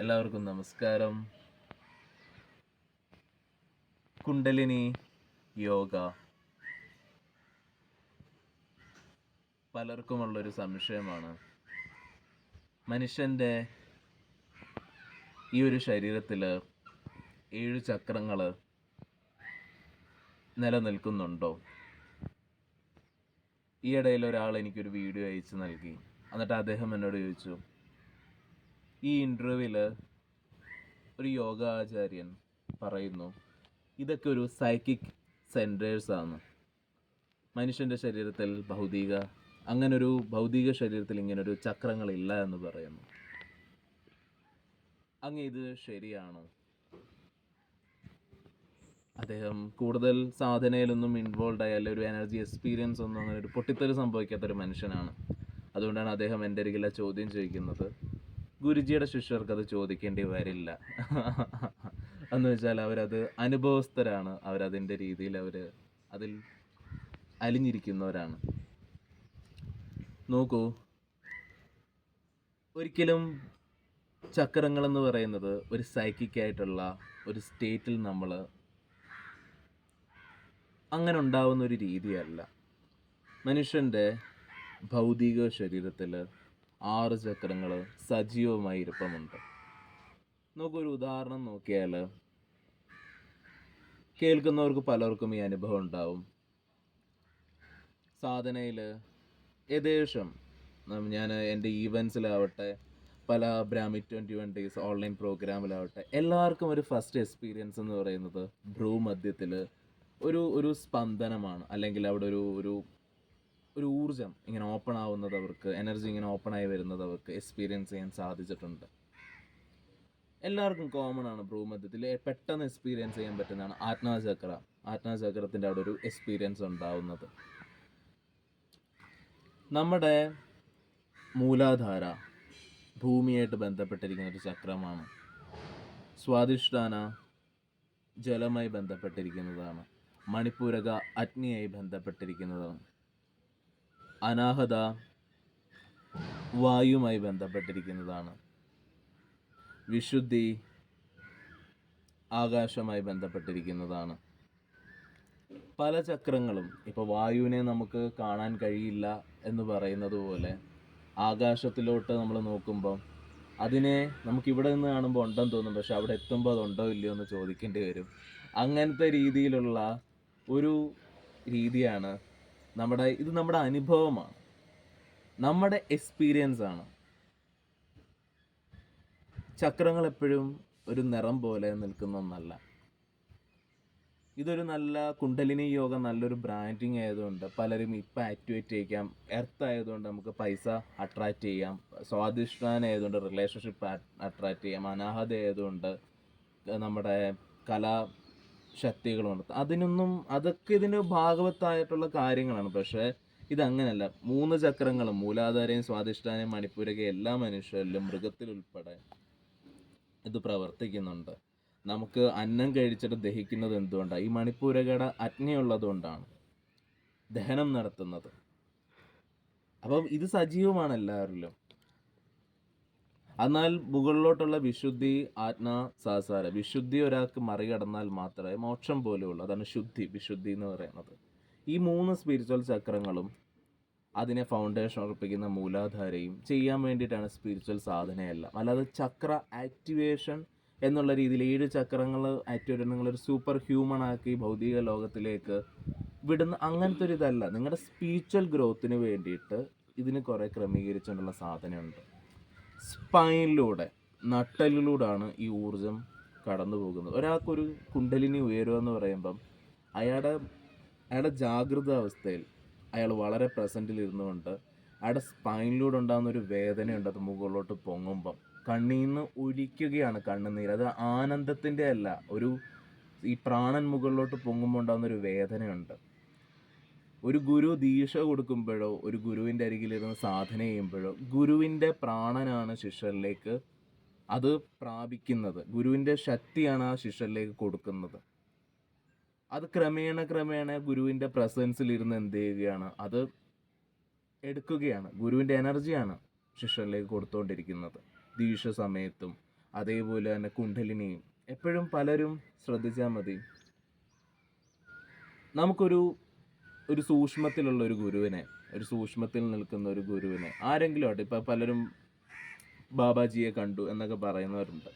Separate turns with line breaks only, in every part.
എല്ലാവർക്കും നമസ്കാരം. കുണ്ടലിനി യോഗ. പലർക്കുമുള്ളൊരു സംശയമാണ്. മനുഷ്യന്റെ ഈ ഒരു ശരീരത്തിൽ ഏഴ് ചക്രങ്ങൾ നിലനിൽക്കുന്നുണ്ടോ? ഈയിടയിൽ ഒരാൾ എനിക്കൊരു വീഡിയോ അയച്ചു നൽകി. എന്നിട്ട് അദ്ദേഹം എന്നോട് ചോദിച്ചു ഈ ഇന്റർവ്യൂവിൽ ഒരു യോഗാചാര്യൻ പറയുന്നു ഇതൊക്കെ ഒരു സൈക്കിക് സെന്റേഴ്സ് ആണ്. മനുഷ്യന്റെ ശരീരത്തിൽ ഭൗതിക അങ്ങനൊരു ഭൗതിക ശരീരത്തിൽ ഇങ്ങനൊരു ചക്രങ്ങളില്ല എന്ന് പറയുന്നു. അങ്ങ് ഇത് ശരിയാണ്. അദ്ദേഹം കൂടുതൽ സാധനയിലൊന്നും ഇൻവോൾവ് ആയ അല്ലെങ്കിൽ ഒരു എനർജി എക്സ്പീരിയൻസ് ഒന്നും അങ്ങനെ ഒരു പൊട്ടിത്തെറി സംഭവിക്കാത്തൊരു മനുഷ്യനാണ്. അതുകൊണ്ടാണ് അദ്ദേഹം എന്റെ അരികിലെ ചോദ്യം ചോദിക്കുന്നത്. ഗുരുജിയുടെ ശിഷ്യർക്ക് അത് ചോദിക്കേണ്ടി വരില്ല. എന്ന് വെച്ചാൽ അവരത് അനുഭവസ്ഥരാണ്. അവരതിന്റെ രീതിയിൽ അവർ അതിൽ അലിഞ്ഞിരിക്കുന്നവരാണ്. നോക്കൂ. ഒരിക്കലും ചക്രങ്ങൾ എന്ന് പറയുന്നത് ഒരു സൈക്കിക്കായിട്ടുള്ള ഒരു സ്റ്റേറ്റിൽ നമ്മൾ അങ്ങനെ ഉണ്ടാവുന്ന ഒരു രീതിയല്ല. മനുഷ്യന്റെ ഭൗതിക ശരീരത്തിൽ ആറ് ചക്രങ്ങൾ സജീവമായി ഇരിപ്പമുണ്ട്. നമുക്കൊരു ഉദാഹരണം നോക്കിയാൽ കേൾക്കുന്നവർക്ക് പലർക്കും ഈ അനുഭവം ഉണ്ടാവും. സാധനയിൽ ഏകദേശം ഞാൻ എന്റെ ഈവൻസിലാവട്ടെ പല ബ്രാമി ട്വന്റി വൺ ഡേയ്സ് ഓൺലൈൻ പ്രോഗ്രാമിലാവട്ടെ എല്ലാവർക്കും ഒരു ഫസ്റ്റ് എക്സ്പീരിയൻസ് എന്ന് പറയുന്നത് ഭ്രൂമധ്യത്തിൽ ഒരു ഒരു സ്പന്ദനമാണ്. അല്ലെങ്കിൽ അവിടെ ഒരു ഒരു ഒരു ഊർജം ഇങ്ങനെ ഓപ്പൺ ആവുന്നത് അവർക്ക് എനർജി ഇങ്ങനെ ഓപ്പൺ ആയി വരുന്നത് അവർക്ക് എക്സ്പീരിയൻസ് ചെയ്യാൻ സാധിച്ചിട്ടുണ്ട്. എല്ലാവർക്കും കോമൺ ആണ് ഭ്രൂമധ്യത്തിൽ പെട്ടെന്ന് എക്സ്പീരിയൻസ് ചെയ്യാൻ പറ്റുന്നതാണ് ആത്മാചക്ര ആത്മാചക്രത്തിന്റെ അവിടെ ഒരു എക്സ്പീരിയൻസ് ഉണ്ടാവുന്നത്. നമ്മുടെ മൂലാധാര ഭൂമിയായിട്ട് ബന്ധപ്പെട്ടിരിക്കുന്ന ഒരു ചക്രമാണ്. സ്വാധിഷ്ഠാന ജലമായി ബന്ധപ്പെട്ടിരിക്കുന്നതാണ്. മണിപ്പൂരക അഗ്നിയായി ബന്ധപ്പെട്ടിരിക്കുന്നതാണ്. അനാഹത വായുമായി ബന്ധപ്പെട്ടിരിക്കുന്നതാണ്. വിശുദ്ധി ആകാശമായി ബന്ധപ്പെട്ടിരിക്കുന്നതാണ്. പല ചക്രങ്ങളും ഇപ്പോൾ വായുവിനെ നമുക്ക് കാണാൻ കഴിയില്ല എന്ന് പറയുന്നത് പോലെ ആകാശത്തിലോട്ട് നമ്മൾ നോക്കുമ്പോൾ അതിനെ നമുക്ക് ഇവിടെ നിന്ന് കാണുമ്പോൾ ഉണ്ടെന്ന് തോന്നും പക്ഷെ അവിടെ എത്തുമ്പോൾ അതുണ്ടോ ഇല്ലയോ എന്ന് ചോദിക്കേണ്ടി വരും. അങ്ങനത്തെ രീതിയിലുള്ള ഒരു രീതിയാണ് നമ്മുടെ ഇത് നമ്മുടെ അനുഭവമാണ്. നമ്മുടെ എക്സ്പീരിയൻസ് ആണ്. ചക്രങ്ങൾ എപ്പോഴും ഒരു നിറം പോലെ നിൽക്കുന്ന ഒന്നല്ല. ഇതൊരു നല്ല കുണ്ടലിനി യോഗ നല്ലൊരു ബ്രാൻഡിങ് ആയതുകൊണ്ട് പലരും ഇപ്പം ആക്ടിവേറ്റ് ചെയ്യിക്കാം. എർത്ത് ആയതുകൊണ്ട് നമുക്ക് പൈസ അട്രാക്റ്റ് ചെയ്യാം. സ്വാധിഷ്ഠാനം ആയതുകൊണ്ട് റിലേഷൻഷിപ്പ് അട്രാക്റ്റ് ചെയ്യാം. അനാഹത ആയതുകൊണ്ട് നമ്മുടെ കലാ ശക്തികളുണ്ട് അതിനൊന്നും അതൊക്കെ ഇതിന്റെ ഭാഗവത്തായിട്ടുള്ള കാര്യങ്ങളാണ്. പക്ഷേ ഇതങ്ങനല്ല. മൂന്ന് ചക്രങ്ങളും മൂലാധാരയും സ്വാധിഷ്ഠാനയും മണിപ്പൂരൊക്കെ എല്ലാ മനുഷ്യരിലും മൃഗത്തിലുൾപ്പെടെ ഇത് പ്രവർത്തിക്കുന്നുണ്ട്. നമുക്ക് അന്നം കഴിച്ചിട്ട് ദഹിക്കുന്നത് എന്തുകൊണ്ടാണ് ഈ മണിപ്പൂരകയുടെ അഗ്നിയുള്ളതുകൊണ്ടാണ് ദഹനം നടത്തുന്നത്. അപ്പം ഇത് സജീവമാണ് എല്ലാവരിലും. എന്നാൽ മുകളിലോട്ടുള്ള വിശുദ്ധി ആത്മാ സാസാര വിശുദ്ധി ഒരാൾക്ക് മറികടന്നാൽ മാത്രമേ മോക്ഷം പോലെയുള്ളൂ. അതാണ് ശുദ്ധി വിശുദ്ധി എന്ന് പറയുന്നത്. ഈ മൂന്ന് സ്പിരിച്വൽ ചക്രങ്ങളും അതിനെ ഫൗണ്ടേഷൻ ഉറപ്പിക്കുന്ന മൂലാധാരയും ചെയ്യാൻ വേണ്ടിയിട്ടാണ് സ്പിരിച്വൽ സാധനയെല്ലാം. അല്ലാതെ ചക്ര ആക്ടിവേഷൻ എന്നുള്ള രീതിയിൽ ഏഴ് ചക്രങ്ങൾ ആക്ടിവേറ്റ് നിങ്ങളൊരു സൂപ്പർ ഹ്യൂമൺ ആക്കി ഭൗതിക ലോകത്തിലേക്ക് വിടുന്ന അങ്ങനത്തെ ഒരു ഇതല്ല. നിങ്ങളുടെ സ്പിരിച്വൽ ഗ്രോത്തിന് വേണ്ടിയിട്ട് ഇതിന് കുറേ ക്രമീകരിച്ചുകൊണ്ടുള്ള സാധനമുണ്ട്. സ്പൈനിലൂടെ നട്ടലിലൂടെയാണ് ഈ ഊർജം കടന്നു പോകുന്നത്. ഒരാൾക്കൊരു കുണ്ടലിനി ഉയരുക എന്ന് പറയുമ്പം അയാളുടെ അയാളുടെ ജാഗ്രത അവസ്ഥയിൽ അയാൾ വളരെ പ്രസന്റിൽ ഇരുന്നുകൊണ്ട് അയാളുടെ സ്പൈനിലൂടെ ഉണ്ടാകുന്ന ഒരു വേദനയുണ്ട്. അത് മുകളിലോട്ട് പൊങ്ങുമ്പം കണ്ണിൽ നിന്ന് ഒലിക്കുകയാണ് കണ്ണുനീര്. അത് ആനന്ദത്തിന്റെ അല്ല ഒരു ഈ പ്രാണൻ മുകളിലോട്ട് പൊങ്ങുമ്പോൾ ഉണ്ടാകുന്ന ഒരു വേദനയുണ്ട്. ഒരു ഗുരു ദീക്ഷ കൊടുക്കുമ്പോഴോ ഒരു ഗുരുവിന്റെ അരികിലിരുന്ന് സാധന ചെയ്യുമ്പോഴോ ഗുരുവിന്റെ പ്രാണനാണ് ശിഷ്യരിലേക്ക് അത് പ്രാപിക്കുന്നത്. ഗുരുവിന്റെ ശക്തിയാണ് ആ ശിഷ്യരിലേക്ക് കൊടുക്കുന്നത്. അത് ക്രമേണ ക്രമേണ ഗുരുവിന്റെ പ്രസൻസിൽ ഇരുന്ന് എന്ത് ചെയ്യുകയാണ്? അത് എടുക്കുകയാണ്. ഗുരുവിന്റെ എനർജിയാണ് ശിഷ്യരിലേക്ക് കൊടുത്തുകൊണ്ടിരിക്കുന്നത് ദീക്ഷ സമയത്തും അതേപോലെ തന്നെ കുണ്ഡലിനിയും എപ്പോഴും പലരും ശ്രദ്ധിച്ചാൽ മതി. നമുക്കൊരു ഒരു സൂക്ഷ്മത്തിലുള്ള ഒരു ഗുരുവിനെ ഒരു സൂക്ഷ്മത്തിൽ നിൽക്കുന്ന ഒരു ഗുരുവിനെ ആരെങ്കിലും ആട്ടെ? ഇപ്പം പലരും ബാബാജിയെ കണ്ടു എന്നൊക്കെ പറയുന്നവരുണ്ട്.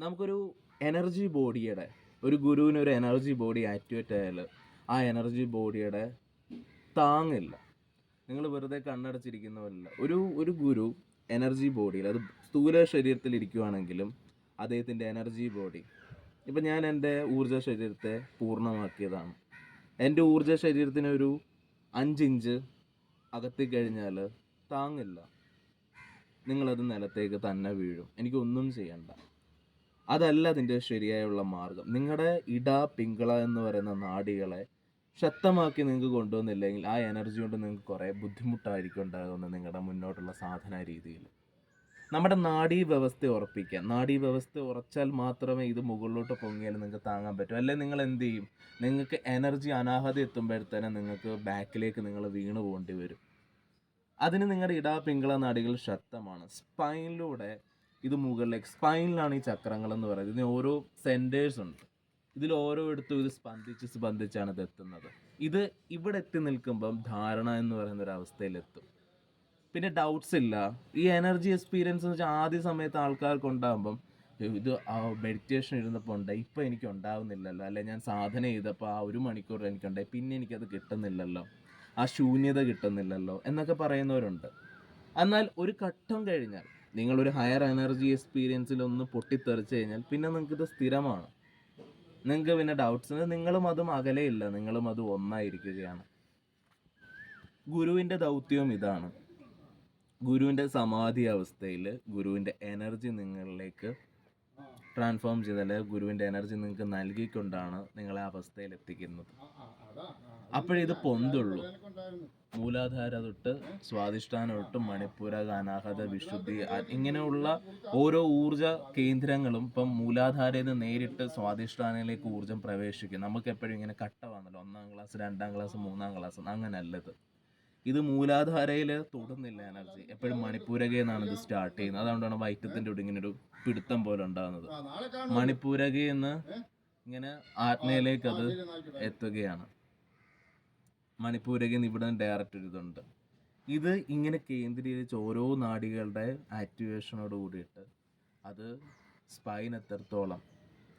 നമുക്കൊരു എനർജി ബോഡിയുടെ ഒരു ഗുരുവിന് ഒരു എനർജി ബോഡി ആക്ടിവേറ്റ് ആയാൽ ആ എനർജി ബോഡിയുടെ താങ്ങില്ല. നിങ്ങൾ വെറുതെ കണ്ണടച്ചിരിക്കുന്നവരല്ല. ഒരു ഒരു ഗുരു എനർജി ബോഡിയിൽ അത് സ്ഥൂല ശരീരത്തിൽ ഇരിക്കുവാണെങ്കിലും അദ്ദേഹത്തിന്റെ എനർജി ബോഡി ഇപ്പം ഞാൻ എന്റെ ഊർജ ശരീരത്തെ പൂർണമാക്കിയതാണ്. എന്റെ ഊർജ ശരീരത്തിന് ഒരു അഞ്ചിഞ്ച് അകത്തി കഴിഞ്ഞാൽ താങ്ങില്ല. നിങ്ങളത് നിലത്തേക്ക് തന്നെ വീഴും. എനിക്കൊന്നും ചെയ്യണ്ട. അതല്ല അതിന്റെ ശരിയായുള്ള മാർഗം. നിങ്ങളുടെ ഇട പിങ്കള എന്ന് പറയുന്ന നാടികളെ ശക്തമാക്കി നിങ്ങൾക്ക് കൊണ്ടുവന്നില്ലെങ്കിൽ ആ എനർജി കൊണ്ട് നിങ്ങൾക്ക് കുറേ ബുദ്ധിമുട്ടായിരിക്കും ഉണ്ടാകുന്നത് നിങ്ങളുടെ മുന്നോട്ടുള്ള സാധന രീതിയിൽ. നമ്മുടെ നാഡീ വ്യവസ്ഥ ഉറപ്പിക്കുക. നാഡീ വ്യവസ്ഥ ഉറച്ചാൽ മാത്രമേ ഇത് മുകളിലോട്ട് പൊങ്ങിയാൽ നിങ്ങൾക്ക് താങ്ങാൻ പറ്റൂ. അല്ലെങ്കിൽ നിങ്ങൾ എന്ത് ചെയ്യും? നിങ്ങൾക്ക് എനർജി അനാഹത എത്തുമ്പോഴത്തേനെ നിങ്ങൾക്ക് ബാക്കിലേക്ക് നിങ്ങൾ വീണ് പോകേണ്ടി വരും. അതിന് നിങ്ങളുടെ ഇടാ പിങ്കള നാടികൾ ശക്തമാണ്. സ്പൈനിലൂടെ ഇത് മുകളിലേക്ക് സ്പൈനിലാണ് ഈ ചക്രങ്ങൾ എന്ന് പറയുന്നത്. ഇതിന് ഓരോ സെന്റേഴ്സ് ഉണ്ട്. ഇതിൽ ഓരോ ഇടത്തും ഇത് സ്പന്ദിച്ച് സ്പന്ദിച്ചാണ് ഇത് എത്തുന്നത്. ഇത് ഇവിടെ എത്തി നിൽക്കുമ്പം ധാരണ എന്ന് പറയുന്ന ഒരു അവസ്ഥയിലെത്തും പിന്നെ ഡൗട്ട്സ് ഇല്ല. ഈ എനർജി എക്സ്പീരിയൻസ് എന്ന് വെച്ചാൽ ആദ്യ സമയത്ത് ആൾക്കാർക്ക് ഉണ്ടാകുമ്പം ഇത് മെഡിറ്റേഷൻ ഇരുന്നപ്പോൾ ഉണ്ടായി. ഇപ്പം എനിക്ക് ഉണ്ടാവുന്നില്ലല്ലോ. അല്ലെ ഞാൻ സാധന ചെയ്തപ്പോൾ ആ ഒരു മണിക്കൂർ എനിക്കുണ്ടായി. പിന്നെ എനിക്കത് കിട്ടുന്നില്ലല്ലോ. ആ ശൂന്യത കിട്ടുന്നില്ലല്ലോ എന്നൊക്കെ പറയുന്നവരുണ്ട്. എന്നാൽ ഒരു ഘട്ടം കഴിഞ്ഞാൽ നിങ്ങളൊരു ഹയർ എനർജി എക്സ്പീരിയൻസിൽ ഒന്ന് പൊട്ടിത്തെറിച്ച് കഴിഞ്ഞാൽ പിന്നെ നിങ്ങൾക്ക് ഇത് സ്ഥിരമാണ്. നിങ്ങൾക്ക് പിന്നെ ഡൗട്ട്സ് നിങ്ങളും അതും അകലെയില്ല. നിങ്ങളും അത് ഒന്നായിരിക്കുകയാണ്. ഗുരുവിന്റെ ദൗത്യവും ഇതാണ്. ഗുരുവിന്റെ സമാധി അവസ്ഥയിൽ ഗുരുവിന്റെ എനർജി നിങ്ങളിലേക്ക് ട്രാൻസ്ഫോം ചെയ്താൽ ഗുരുവിന്റെ എനർജി നിങ്ങൾക്ക് നൽകിക്കൊണ്ടാണ് നിങ്ങളെ അവസ്ഥയിൽ എത്തിക്കുന്നത്. അപ്പോഴിത് പൊന്തുള്ളൂ. മൂലാധാര തൊട്ട് സ്വാധിഷ്ഠാനം തൊട്ട് മണിപ്പൂര അനാഹത വിശുദ്ധി ഇങ്ങനെയുള്ള ഓരോ ഊർജ കേന്ദ്രങ്ങളും ഇപ്പം മൂലാധാരയിൽ നിന്ന് നേരിട്ട് സ്വാധിഷ്ഠാനയിലേക്ക് ഊർജം പ്രവേശിക്കും. നമുക്ക് എപ്പോഴും ഇങ്ങനെ കട്ട വന്നല്ലോ. ഒന്നാം ക്ലാസ് രണ്ടാം ക്ലാസ് മൂന്നാം ക്ലാസ് അങ്ങനെയല്ല ഇത് മൂലാധാരയിൽ തൊടുന്നില്ല എനർജി. എപ്പോഴും മണിപ്പൂരകയിൽ നിന്നാണ് ഇത് സ്റ്റാർട്ട് ചെയ്യുന്നത്. അതുകൊണ്ടാണ് വൈറ്റത്തിന്റെ ഇവിടെ ഇങ്ങനെ ഒരു പിടുത്തം പോലെ ഉണ്ടാകുന്നത്. മണിപ്പൂരകയിൽ നിന്ന് ഇങ്ങനെ ആത്മയിലേക്ക് അത് എത്തുകയാണ്. മണിപ്പൂരകയിൽ നിന്ന് ഇവിടെ ഡയറക്റ്റ് ഒരു ഇതുണ്ട്. ഇത് ഇങ്ങനെ കേന്ദ്രീകരിച്ച് ഓരോ നാടികളുടെ ആക്ടിവേഷനോട് കൂടിയിട്ട് അത് സ്പൈൻ എത്രത്തോളം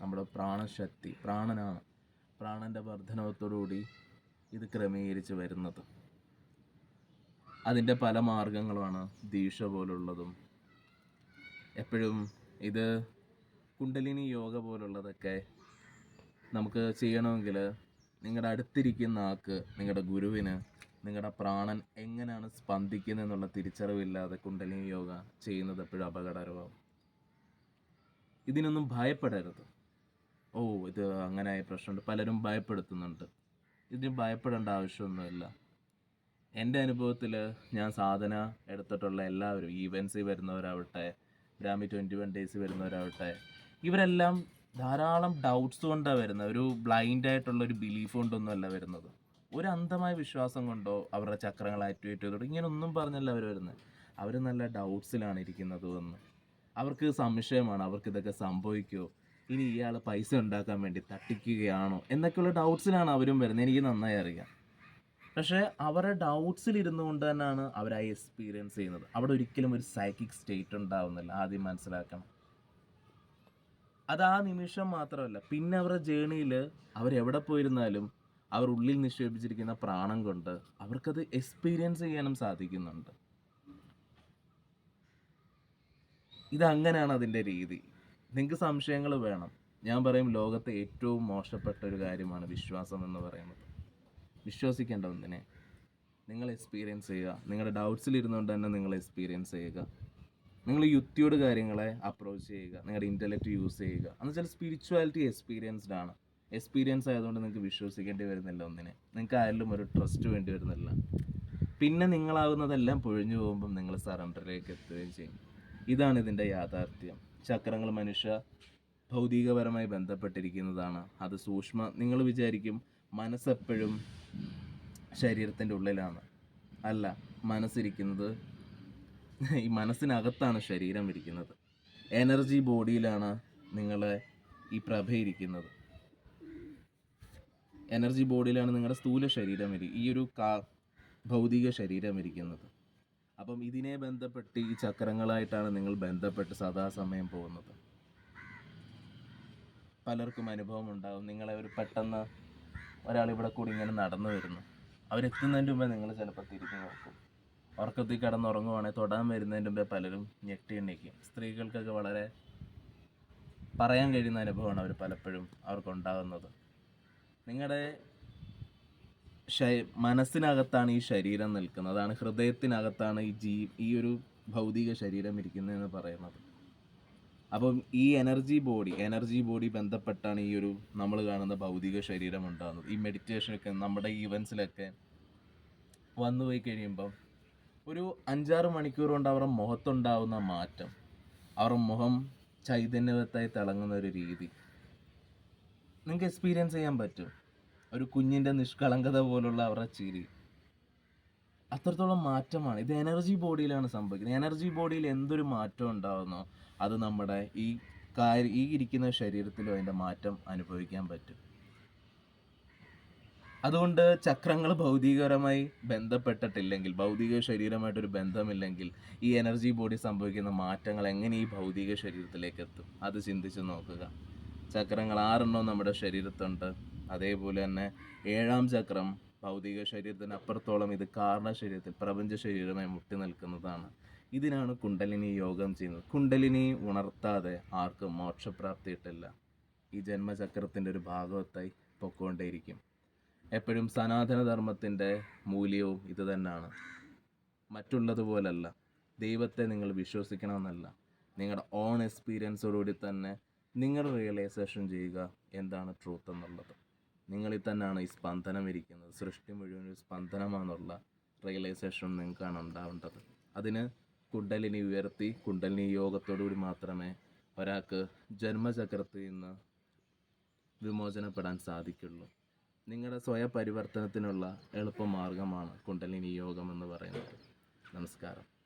നമ്മുടെ പ്രാണശക്തി പ്രാണനാണ് പ്രാണന്റെ വർധനവത്തോടുകൂടി ഇത് ക്രമീകരിച്ച് വരുന്നത്. അതിന്റെ പല മാർഗങ്ങളുമാണ് ദീക്ഷ പോലുള്ളതും. എപ്പോഴും ഇത് കുണ്ടലിനി യോഗ പോലുള്ളതൊക്കെ നമുക്ക് ചെയ്യണമെങ്കിൽ നിങ്ങളുടെ അടുത്തിരിക്കുന്ന ആൾക്ക് നിങ്ങളുടെ ഗുരുവിന് നിങ്ങളുടെ പ്രാണൻ എങ്ങനെയാണ് സ്പന്ദിക്കുന്നത് എന്നുള്ള തിരിച്ചറിവില്ലാതെ കുണ്ടലിനി യോഗ ചെയ്യുന്നത് എപ്പോഴും അപകടകരമാവും. ഇതിനൊന്നും ഭയപ്പെടരുത്. ഓ ഇത് അങ്ങനെ പ്രശ്നമുണ്ട്. പലരും ഭയപ്പെടുത്തുന്നുണ്ട്. ഇതിന് ഭയപ്പെടേണ്ട ആവശ്യമൊന്നുമില്ല. എന്റെ അനുഭവത്തിൽ ഞാൻ സാധന എടുത്തിട്ടുള്ള എല്ലാവരും ഈവൻസിൽ വരുന്നവരാവട്ടെ ഗ്രാമി ട്വന്റി വൺ ഡേയ്സ് വരുന്നവരാവട്ടെ ഇവരെല്ലാം ധാരാളം ഡൗട്ട്സ് കൊണ്ടാണ് വരുന്നത്. ഒരു ബ്ലൈൻഡ് ആയിട്ടുള്ള ഒരു ബിലീഫ് കൊണ്ടൊന്നുമല്ല വരുന്നത്. ഒരു അന്ധമായ വിശ്വാസം കൊണ്ടോ അവരുടെ ചക്രങ്ങൾ ആക്ടിവേറ്റ് ചെയ്തോട്ടോ ഇങ്ങനൊന്നും പറഞ്ഞല്ല അവർ വരുന്നത്. അവർ നല്ല ഡൗട്ട്സിലാണ് ഇരിക്കുന്നത് എന്ന്. അവർക്ക് സംശയമാണ് അവർക്ക് ഇതൊക്കെ സംഭവിക്കുമോ ഇനി ഇയാൾ പൈസ ഉണ്ടാക്കാൻ വേണ്ടി തട്ടിക്കുകയാണോ? എന്നൊക്കെയുള്ള ഡൗട്ട്സിലാണ് അവരും വരുന്നത്. എനിക്ക് നന്നായി അറിയാം. പക്ഷേ അവരുടെ ഡൗട്ട്സിൽ ഇരുന്നു കൊണ്ട് തന്നെയാണ് അവരായി എക്സ്പീരിയൻസ് ചെയ്യുന്നത്. അവിടെ ഒരിക്കലും ഒരു സൈക്കിക് സ്റ്റേറ്റ് ഉണ്ടാവുന്നില്ല. ആദ്യം മനസ്സിലാക്കണം. അത് ആ നിമിഷം മാത്രമല്ല പിന്നെ അവരുടെ ജേണിയിൽ അവരെവിടെ പോയിരുന്നാലും അവർ ഉള്ളിൽ നിക്ഷേപിച്ചിരിക്കുന്ന പ്രാണം കൊണ്ട് അവർക്കത് എക്സ്പീരിയൻസ് ചെയ്യാനും സാധിക്കുന്നുണ്ട്. ഇതങ്ങനെയാണ് അതിന്റെ രീതി. നിങ്ങൾക്ക് സംശയങ്ങൾ വേണം. ഞാൻ പറയും ലോകത്തെ ഏറ്റവും മോശപ്പെട്ട ഒരു കാര്യമാണ് വിശ്വാസം എന്ന് പറയുന്നത്. വിശ്വസിക്കേണ്ട ഒന്നിനെ നിങ്ങൾ എക്സ്പീരിയൻസ് ചെയ്യുക. നിങ്ങളുടെ ഡൗട്ട്സിൽ ഇരുന്നുകൊണ്ട് തന്നെ നിങ്ങൾ എക്സ്പീരിയൻസ് ചെയ്യുക. നിങ്ങൾ യുക്തിയോട് കാര്യങ്ങളെ അപ്രോച്ച് ചെയ്യുക. നിങ്ങളുടെ ഇന്റലക്റ്റ് യൂസ് ചെയ്യുക. എന്ന് വെച്ചാൽ സ്പിരിച്വാലിറ്റി എക്സ്പീരിയൻസ്ഡ് ആണ്. എക്സ്പീരിയൻസ് ആയതുകൊണ്ട് നിങ്ങൾക്ക് വിശ്വസിക്കേണ്ടി വരുന്നില്ല ഒന്നിനെ. നിങ്ങൾക്ക് ആരിലും ഒരു ട്രസ്റ്റ് വേണ്ടി വരുന്നില്ല. പിന്നെ നിങ്ങളാകുന്നതെല്ലാം പൊഴിഞ്ഞു പോകുമ്പം നിങ്ങൾ സറണ്ടറിലേക്ക് എത്തുകയും ചെയ്യും. ഇതാണ് ഇതിന്റെ യാഥാർത്ഥ്യം. ചക്രങ്ങൾ മനുഷ്യ ഭൗതികപരമായി ബന്ധപ്പെട്ടിരിക്കുന്നതാണ്. അത് സൂക്ഷ്മ നിങ്ങൾ വിചാരിക്കും മനസ്സെപ്പോഴും ശരീരത്തിന്റെ ഉള്ളിലാണ്. അല്ല മനസ്സിരിക്കുന്നത് ഈ മനസ്സിനകത്താണ് ശരീരം ഇരിക്കുന്നത്. എനർജി ബോഡിയിലാണ് നിങ്ങളെ ഈ പ്രഭ ഇരിക്കുന്നത് എനർജി ബോഡിയിലാണ് നിങ്ങളുടെ സ്ഥൂല ശരീരം ഇരി ഈ ഒരു കാ ഭൗതിക ശരീരം ഇരിക്കുന്നത്. അപ്പം ഇതിനെ ബന്ധപ്പെട്ട് ഈ ചക്രങ്ങളായിട്ടാണ് നിങ്ങൾ ബന്ധപ്പെട്ട് സദാസമയം പോകുന്നത്. പലർക്കും അനുഭവം ഉണ്ടാകും നിങ്ങളെ ഒരു പെട്ടെന്ന് ഒരാൾ ഇവിടെ കൂടി ഇങ്ങനെ നടന്നു വരുന്നു. അവരെത്തുന്നതിന്റെ മുമ്പേ നിങ്ങൾ ചിലപ്പോൾ തിരിഞ്ഞു നോക്കും. ഉറക്കത്തിൽ കിടന്നുറങ്ങുവാണെങ്കിൽ തൊടാൻ വരുന്നതിന്റെ മുമ്പേ പലരും ഞെട്ടി എണ്ണിക്കും. സ്ത്രീകൾക്കൊക്കെ വളരെ പറയാൻ കഴിയുന്ന അനുഭവമാണ് അവർ പലപ്പോഴും അവർക്കുണ്ടാകുന്നത്. നിങ്ങളുടെ മനസ്സിനകത്താണ് ഈ ശരീരം നിൽക്കുന്നത്. അതാണ് ഹൃദയത്തിനകത്താണ് ഈ ജീ ഈ ഒരു ഭൗതിക ശരീരം ഇരിക്കുന്നതെന്ന് പറയുന്നത്. അപ്പം ഈ എനർജി ബോഡി എനർജി ബോഡി ബന്ധപ്പെട്ടാണ് ഈ ഒരു നമ്മൾ കാണുന്ന ഭൗതിക ശരീരം ഉണ്ടാകുന്നത് ഈ മെഡിറ്റേഷനൊക്കെ നമ്മുടെ ഈവൻസിലൊക്കെ വന്നു പോയി കഴിയുമ്പം ഒരു അഞ്ചാറ് മണിക്കൂർ കൊണ്ട് അവരുടെ മുഖത്തുണ്ടാവുന്ന മാറ്റം അവരുടെ മുഖം ചൈതന്യവത്തായി തിളങ്ങുന്ന ഒരു രീതി. നിങ്ങൾക്ക് എക്സ്പീരിയൻസ് ചെയ്യാൻ പറ്റും. ഒരു കുഞ്ഞിന്റെ നിഷ്കളങ്കത പോലുള്ള അവരുടെ ചിരി. അത്രത്തോളം മാറ്റമാണ്. ഇത് എനർജി ബോഡിയിലാണ് സംഭവിക്കുന്നത്. എനർജി ബോഡിയിൽ എന്തൊരു മാറ്റം ഉണ്ടാകുന്നോ അത് നമ്മുടെ ഈ കാര്യം ഈ ഇരിക്കുന്ന ശരീരത്തിലും അതിന്റെ മാറ്റം അനുഭവിക്കാൻ പറ്റും. അതുകൊണ്ട് ചക്രങ്ങൾ ഭൗതികപരമായി ബന്ധപ്പെട്ടിട്ടില്ലെങ്കിൽ ഭൗതിക ശരീരമായിട്ടൊരു ബന്ധമില്ലെങ്കിൽ ഈ എനർജി ബോഡി സംഭവിക്കുന്ന മാറ്റങ്ങൾ എങ്ങനെ ഈ ഭൗതിക ശരീരത്തിലേക്ക് എത്തും? അത് ചിന്തിച്ച് നോക്കുക. ചക്രങ്ങൾ ആറെണ്ണം നമ്മുടെ ശരീരത്തുണ്ട്. അതേപോലെ തന്നെ ഏഴാം ചക്രം ഭൗതിക ശരീരത്തിന് അപ്പുറത്തോളം ഇത് കാരണ ശരീരത്തിൽ പ്രപഞ്ച ശരീരമായി മുട്ടി നിൽക്കുന്നതാണ്. ഇതിനാണ് കുണ്ടലിനി യോഗം ചെയ്യുന്നത്. കുണ്ടലിനി ഉണർത്താതെ ആർക്കും മോക്ഷപ്രാപ്തി കിട്ടില്ല ഈ ജന്മചക്രത്തിന്റെ ഒരു ഭാഗവത്തായി പൊക്കോണ്ടേയിരിക്കും. എപ്പോഴും സനാതനധർമ്മത്തിന്റെ മൂല്യവും ഇത് തന്നെയാണ്. മറ്റുള്ളതുപോലല്ല. ദൈവത്തെ നിങ്ങൾ വിശ്വസിക്കണമെന്നല്ല. നിങ്ങളുടെ ഓൺ എക്സ്പീരിയൻസോടുകൂടി തന്നെ നിങ്ങൾ റിയലൈസേഷൻ ചെയ്യുക. എന്താണ് ട്രൂത്ത് എന്നുള്ളത്? നിങ്ങളിൽ തന്നെയാണ് ഈ സ്പന്ദനം ഇരിക്കുന്നത്. സൃഷ്ടി മുഴുവൻ ഒരു സ്പന്ദനമാണെന്നുള്ള റിയലൈസേഷൻ നിങ്ങൾക്കാണ് ഉണ്ടാവേണ്ടത്. അതിന് കുണ്ടലിനി ഉയർത്തി കുണ്ടലിനി യോഗത്തോടുകൂടി മാത്രമേ ഒരാൾക്ക് ജന്മചക്രത്തിൽ നിന്ന് വിമോചനപ്പെടാൻ സാധിക്കുള്ളൂ. നിങ്ങളുടെ സ്വയപരിവർത്തനത്തിനുള്ള എളുപ്പമാർഗമാണ് കുണ്ടലിനി യോഗം എന്ന് പറയുന്നത്. നമസ്കാരം.